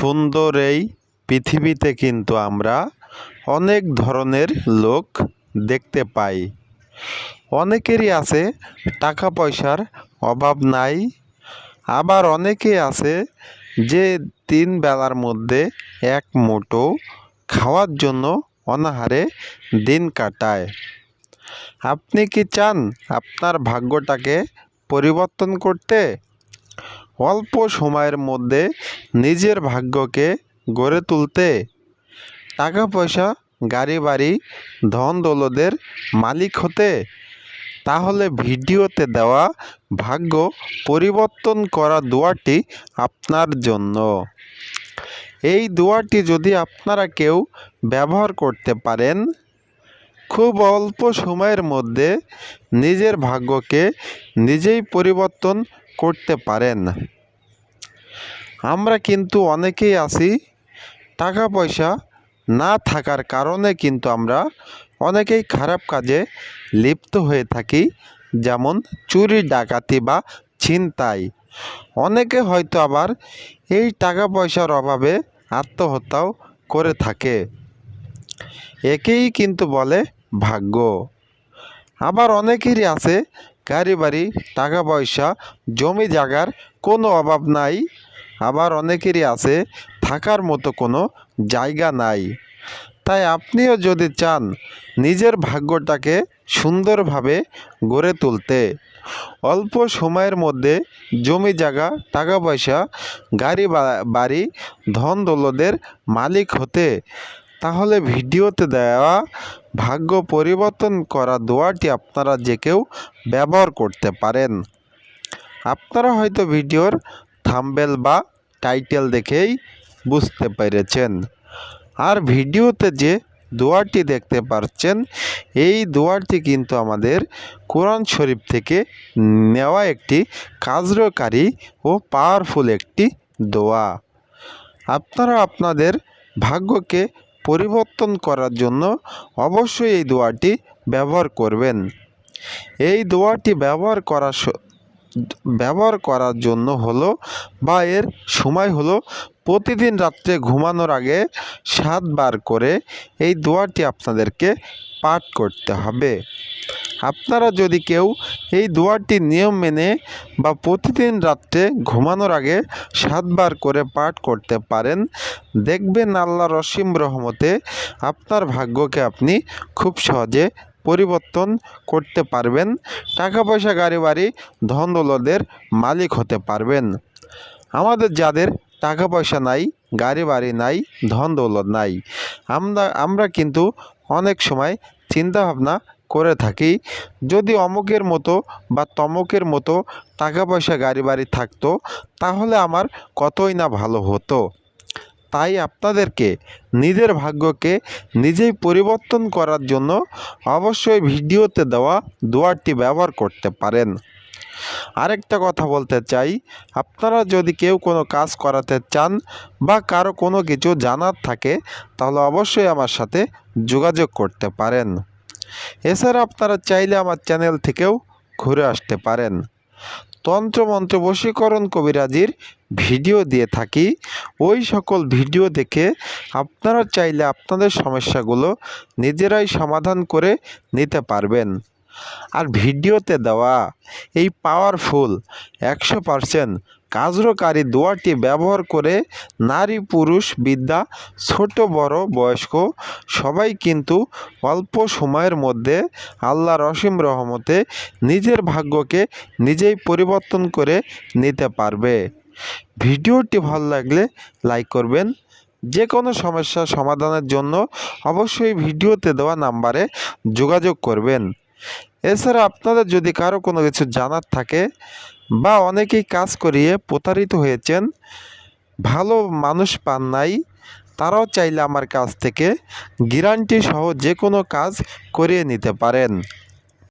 সুন্দর এই পৃথিবীতে কিন্তু আমরা অনেক ধরনের লোক দেখতে পাই। অনেকেরই আছে টাকা পয়সার অভাব নাই, আবার অনেকে আছে যে তিন বেলার মধ্যে এক মুঠো খাওয়ার জন্য অনাহারে দিন কাটায়। আপনি কি চান আপনার ভাগ্যটাকে পরিবর্তন করতে? অল্প সময়ের মধ্যে নিজের ভাগ্যকে গড়ে তুলতে টাকা পয়সা গাড়ি বাড়ি ধন দৌলতের মালিক হতে, তাহলে ভিডিওতে দেওয়া ভাগ্য পরিবর্তন করা দোয়াটি আপনার জন্য। এই দোয়াটি যদি আপনারা কেউ ব্যবহার করতে পারেন, খুব অল্প সময়ের মধ্যে নিজের ভাগ্যকে নিজেই পরিবর্তন করতে পারেন। আমরা কিন্তু অনেকেই আছি টাকা পয়সা না থাকার কারণে কিন্তু আমরা অনেকেই খারাপ কাজে লিপ্ত হয়ে থাকি, যেমন চুরি, ডাকাতি বা ছিনতাই। অনেকে হয়তো আবার এই টাকা পয়সার অভাবে আত্মহত্যাও করে থাকে। একেই কিন্তু বলে ভাগ্য। আবার অনেকেরই আছে গাড়ি বাড়ি টাকা পয়সা জমি জায়গার কোনো অভাব নাই আবার অনেকেরই আছে, থাকার মতো কোনো জায়গা নাই। তাই আপনিও যদি চান নিজের ভাগ্যটাকে সুন্দরভাবে গড়ে তুলতে, অল্প সময়ের মধ্যে জমি জায়গা, টাকা পয়সা, গাড়ি বাড়ি, ধন দৌলতের মালিক হতে, তাহলে ভিডিওতে দেওয়া ভাগ্য পরিবর্তন করা দোয়াটি আপনারা যে কেউ ব্যবহার করতে পারেন। আপনারা হয়তো ভিডিওর থাম্বেল বা টাইটেল দেখেই বুঝতে পেরেছেন। আর ভিডিওতে যে দোয়াটি দেখতে পাচ্ছেন এই দোয়াটি কিন্তু আমাদের কোরআন শরীফ থেকে নেওয়া একটি কার্যকারী ও পাওয়ারফুল একটি দোয়া। আপনারা আপনাদের ভাগ্যকে পরিবর্তন করার জন্য অবশ্যই এই দোয়াটি ব্যবহার করবেন। এই দোয়াটি ব্যবহার করার স- ব্যবহার করার জন্য হলো বা এর সময় হলো প্রতিদিন রাত্রে ঘুমানোর আগে সাতবার করে এই দোয়াটি আপনাদেরকে পাঠ করতে হবে। আপনারা যদি কেউ এই দোয়াটি নিয়ম মেনে বা প্রতিদিন রাত্রে ঘুমানোর আগে সাতবার করে পাঠ করতে পারেন, দেখবেন আল্লাহ রসিম রহমতে আপনার ভাগ্যকে আপনি খুব সহজে পরিবর্তন করতে পারবেন। টাকা পয়সা গাড়ি বাড়ি ধন দৌলতের মালিক হতে পারবেন। আমাদের যাদের টাকা পয়সা নাই গাড়ি বাড়ি নাই ধন দৌলত নাই, আমরা আমরা কিন্তু অনেক সময় চিন্তা ভাবনা করে থাকি। যদি অমুকের মতো বা তমকের মতো টাকা পয়সা গাড়ি বাড়ি থাকতো, তাহলে আমার কতই না ভালো হতো। তাই আপনাদেরকে নিজের ভাগ্যকে নিজেই পরিবর্তন করার জন্য অবশ্যই ভিডিওতে দেওয়া দোয়ারটি ব্যবহার করতে পারেন। আরেকটা কথা বলতে চাই, আপনারা যদি কেউ কোনো কাজ করাতে চান বা কারও কোনো কিছু জানার থাকে, তাহলে অবশ্যই আমার সাথে যোগাযোগ করতে পারেন। এছাড়া আপনারা চাইলে আমার চ্যানেল থেকেও ঘুরে আসতে পারেন। তন্ত্রমন্ত্র বশীকরণ কবিরাজির ভিডিও দিয়ে থাকি। ওই সকল ভিডিও দেখে আপনারা চাইলে আপনাদের সমস্যাগুলো নিজেরাই সমাধান করে নিতে পারবেন। আর ভিডিওতে দেওয়া এই পাওয়ারফুল একশো পারসেন্ট কার্যকারী দোয়াটি ব্যবহার করে নারী, পুরুষ বিদ্যা ছোট, বড়, বয়স্ক সবাই কিন্তু অল্প সময়ের মধ্যে আল্লাহর অসীম রহমতে নিজের ভাগ্যকে নিজেই পরিবর্তন করে নিতে পারবে। ভিডিওটি ভালো লাগলে লাইক করবেন। যে কোনো সমস্যা সমাধানের জন্য অবশ্যই ভিডিওতে দেওয়া নাম্বারে যোগাযোগ করবেন। এছাড়া আপনাদের যদি কারও কোনো কিছু জানার থাকে বা অনেকেই কাজ করিয়ে প্রতারিত হয়েছেন, ভালো মানুষ পান নাই, তারাও চাইলে আমার কাছ থেকে গ্যারান্টি সহ যে কোনো কাজ করিয়ে নিতে পারেন।